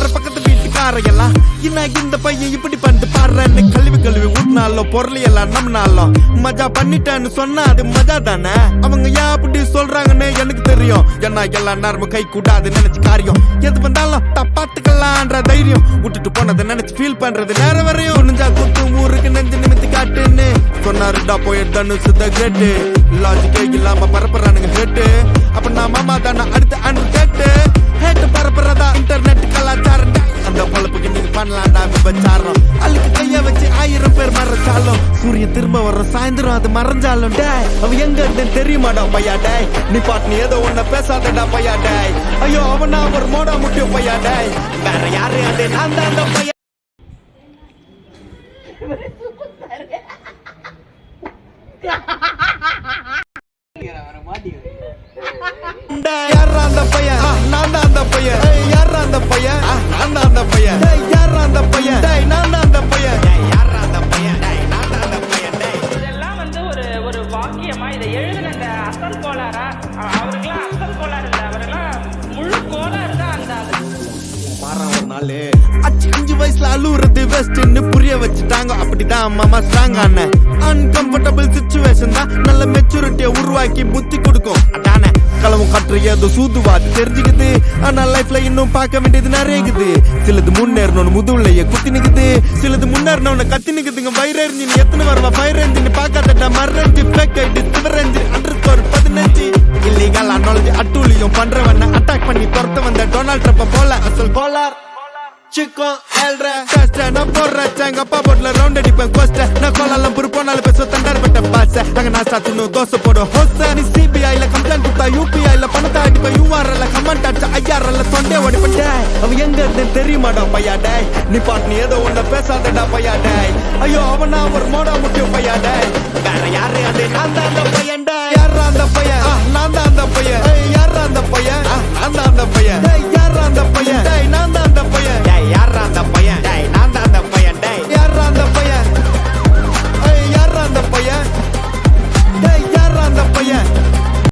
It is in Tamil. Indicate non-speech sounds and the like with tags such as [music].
பாரு பக்கத்து வீட்டுக்காரையெல்லாம் என்ன இந்த பையன் இப்படி பண்ணிட்டு பாடுறேன்னு கழுவி கழுவி ஊட்டினாலும் பொருளையெல்லாம் நம்பினாலும் மஜா பண்ணிட்டேன்னு சொன்னா அது மஜா தானே? அவங்க ஏன் அப்படி சொல்றாங்கன்னு எனக்கு தெரியும். என்ன எல்லா நேரமும் கை கூட்டாது நினைச்சு காரியம். எது வந்தாலும் தப்பாத்துக்கலான்ற தைரியம். விட்டுட்டு போனதை நினைச்சு ஃபீல் பண்றது நேரம் வரையும். நெஞ்சா குத்து ஊருக்கு நெஞ்சு நிமித்தி காட்டுன்னு. சொன்னாருடா போயிட்டு தனுசு த கிரேட்டு லாஜிக்கே இல்லாம பரப்புறானுங்க ஹேட்டு விபச்சாரம் அள்ளிக்கு கைய வச்சு ஆயிரம் பேர் மறைச்சாலும். சூரியன் திரும்ப வர சாயந்தரம் அது மறைஞ்சாலும் டேய் அவ எங்க இருந்தேன்னு தெரியுமாடா பையா டேய்? நீ பாட்டு நீ ஏதோ ஒன்ன பேசாதடா பையா டேய். ஐயோ அவனா ஒரு மோடா முட்டியும் பையா டேய். வேற யாரு அது? நான் தான் அந்த பையா. [laughs] யார்றா அந்த பையன் இதை எழுதின அந்த அசல் கோளாரா அவருக்கெல்லாம் அசல் கோளாறு இல்லை. அவருக்கெல்லாம் முழு கோளாறு தான் அந்த ஒரு நாளு. அஞ்சு வயசுல அழுவுறது வெஸ்ட்னு புரிய வச்சுட்டாங்க. அப்படிதான் மாமா ஸ்ட்ராங் ஆன அன்கம்ஃபர்டபுள் சுச்சுவேஷன் தான். நல்ல மெச்சூரிட்டியை உருவாக்கி புத்தி கொடுக்கும். அதானே? ஏதோ சூதுவாது தெரிஞ்சுக்குது. ஆனா லைஃப்ல இன்னும் பார்க்க வேண்டியது நிறைய இருக்குது சிலது முன்னேறணும்னு முதுகுலையே குத்தி நிக்குது. சிலது முன்னேறணும்னு கத்தி நிக்குதுங்க. ஃபயர் என்ஜின் எத்தனை வருவா ஃபயர் என்ஜின் பார்க்காதடா. மர்ரஞ்சி ஃபேக் சிவர் அண்டர் ஸ்கோர் பதினஞ்சு. இல்லீகல் அனாலஜி அட்டூழியம் பண்றவன அட்டாக் பண்ணி பொறுத்த வந்த டொனால்ட் ட்ரப்ப போல அசல் போலார் சிக்கோ எல்ற டெஸ்ட் நான் போடுறேன். எங்க அப்பா போட்ல ரவுண்ட் அடிப்பேன். கோஸ்ட் நான் கோலாலம் புரு போனாலும் பேச தண்டார் பட்ட பாச அங்க நான் சாத்துனு தோசை போடும். ஹோஸ்ட் நீ சிபிஐல கம்ப்ளைண்ட் கொடுத்தா யூபிஐல பணத்தை அடிப்பேன். யூஆர்எல்ல கமெண்ட் அடிச்சா ஐஆர்எல்ல தொண்டே ஓடிப்பேன் டேய் அவ எங்க இருந்து தெரியுமாடா பையா டேய்? நீ பாட்டு நீ ஏதோ ஒன்ன பேசாதடா பையா டேய். ஐயோ அவனா ஒரு மோடா முட்டியும் பையா டேய். வேற யாரு அது? நான் தான்